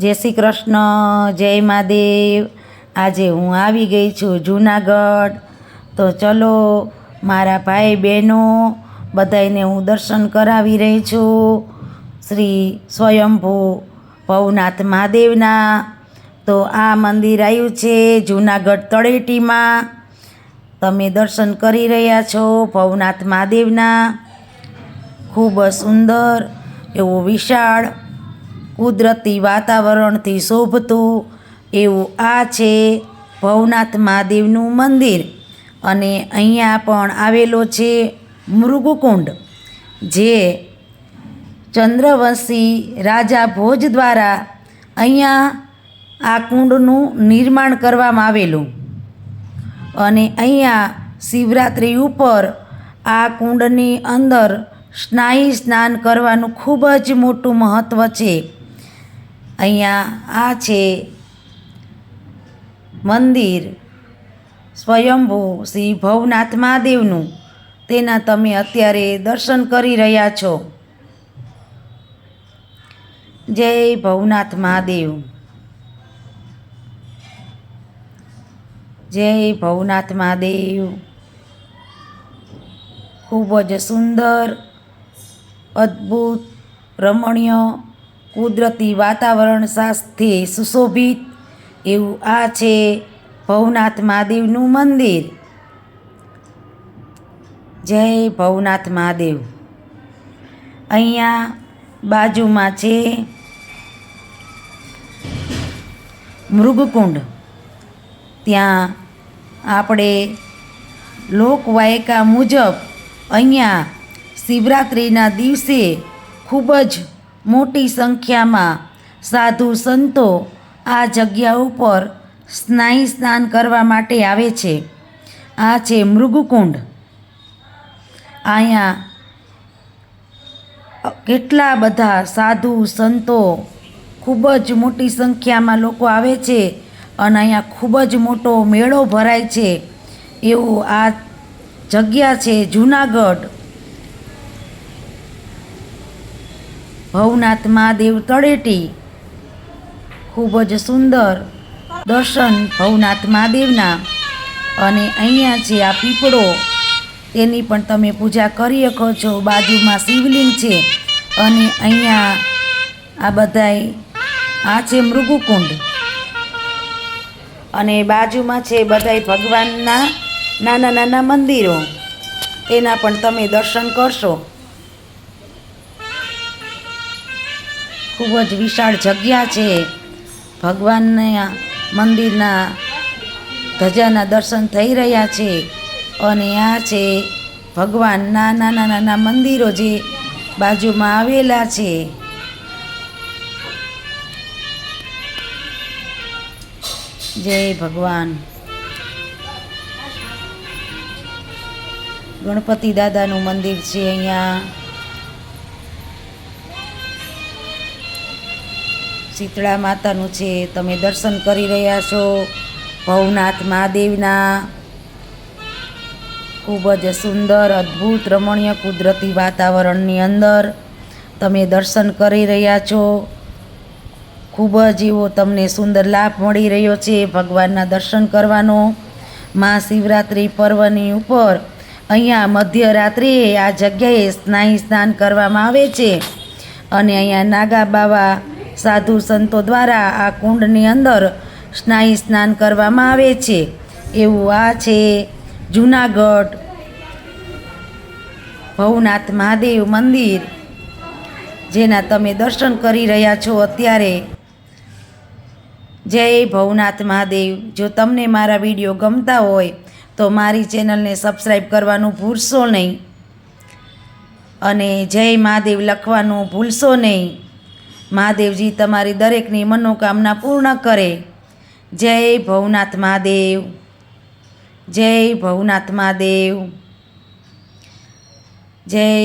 જય શ્રી કૃષ્ણ, જય મહાદેવ. આજે હું આવી ગઈ છું જુનાગઢ. તો ચલો, મારા ભાઈ બહેનો, બધાયને હું દર્શન કરાવી રહી છું. શ્રી સ્વયંભૂ ભવનાથ મહાદેવના. તો આ મંદિર આવ્યું છે જુનાગઢ તળેટીમાં. તમે દર્શન કરી રહ્યા છો ભવનાથ મહાદેવના. ખૂબ સુંદર, એવું વિશાળ કુદરતી વાતાવરણથી શોભતું એવું આ છે ભવનાથ મહાદેવનું મંદિર. અને અહીંયા પણ આવેલો છે મૃગુકુંડ, જે ચંદ્રવંશી રાજા ભોજ દ્વારા અહીંયા આ કુંડનું નિર્માણ કરવામાં આવેલું. અને અહીંયા શિવરાત્રિ ઉપર આ કુંડની અંદર સ્નાયુ સ્નાન કરવાનું ખૂબ જ મોટું મહત્ત્વ છે. અહીંયા આ છે મંદિર. સ્વયંભૂ શ્રી ભવનાથ મહાદેવનું. તેના તમે અત્યારે દર્શન કરી રહ્યા છો. જય ભવનાથ મહાદેવ. જય ભવનાથ મહાદેવ. ખૂબ જ સુંદર, અદ્ભુત, રમણીય કુદરતી વાતાવરણ સાથે સુશોભિત એવું આ છે ભવનાથ મહાદેવનું મંદિર. જય ભવનાથ મહાદેવ. અહીંયા બાજુમાં છે મૃગકુંડ. ત્યાં આપણે લોકવાયકા મુજબ અહીંયા શિવરાત્રિના દિવસે ખૂબ જ મોટી સંખ્યામાં સાધુ સંતો આ જગ્યા ઉપર સ્નાયુ સ્નાન કરવા માટે આવે છે. આ છે મૃગકુંડ. અહીંયા કેટલા બધા સાધુ સંતો ખૂબ જ મોટી સંખ્યામાં લોકો આવે છે અને અહીંયા ખૂબ જ મોટો મેળો ભરાય છે. એવું આ જગ્યા છે જુનાગઢ. ભવનાથ મહાદેવ તળેટી. ખૂબ જ સુંદર દર્શન ભવનાથ મહાદેવના. અને અહીંયા છે આ પીપળો, તેની પણ તમે પૂજા કરી શકો છો. બાજુમાં શિવલિંગ છે. અને અહીંયા આ બધાય, આ છે મૃગુકુંડ. અને બાજુમાં છે બધાય ભગવાનના નાના નાના મંદિરો. તેના પણ તમે દર્શન કરશો. ખૂબ જ વિશાળ જગ્યા છે. ભગવાનના મંદિરના ધજાના દર્શન થઈ રહ્યા છે અને આ છે ભગવાનના નાના નાના મંદિરો જે બાજુમાં આવેલા છે. જય ભગવાન. ગણપતિ દાદાનું મંદિર છે અહીંયા. શીતળા માતાનું છે, તમે દર્શન કરી રહ્યા છો. ભવનાથ મહાદેવના ખૂબ જ સુંદર, અદ્ભુત, રમણીય, કુદરતી વાતાવરણની અંદર તમે દર્શન કરી રહ્યા છો. ખૂબ જ એવો તમને સુંદર લાભ મળી રહ્યો છે ભગવાનના દર્શન કરવાનો. મહાશિવરાત્રિ પર્વની ઉપર અહીંયા મધ્યરાત્રિએ આ જગ્યાએ સ્નાયુ સ્નાન કરવામાં આવે છે. અને અહીંયા નાગા બાવા સાધુ સંતો દ્વારા આ કુંડની અંદર સ્નાયુ સ્નાન કરવામાં આવે છે. એવું આ છે જુનાગઢ ભવનાથ મહાદેવ મંદિર, જેના તમે દર્શન કરી રહ્યા છો અત્યારે. જય ભવનાથ મહાદેવ. જો તમને મારા વીડિયો ગમતા હોય, તો મારી ચેનલને સબસ્ક્રાઈબ કરવાનું ભૂલશો નહીં. અને જય મહાદેવ લખવાનું ભૂલશો નહીં. મહાદેવજી તમારી દરેકની મનોકામના પૂર્ણ કરે. જય ભવનાથ મહાદેવ. જય ભવનાથ મહાદેવ. જય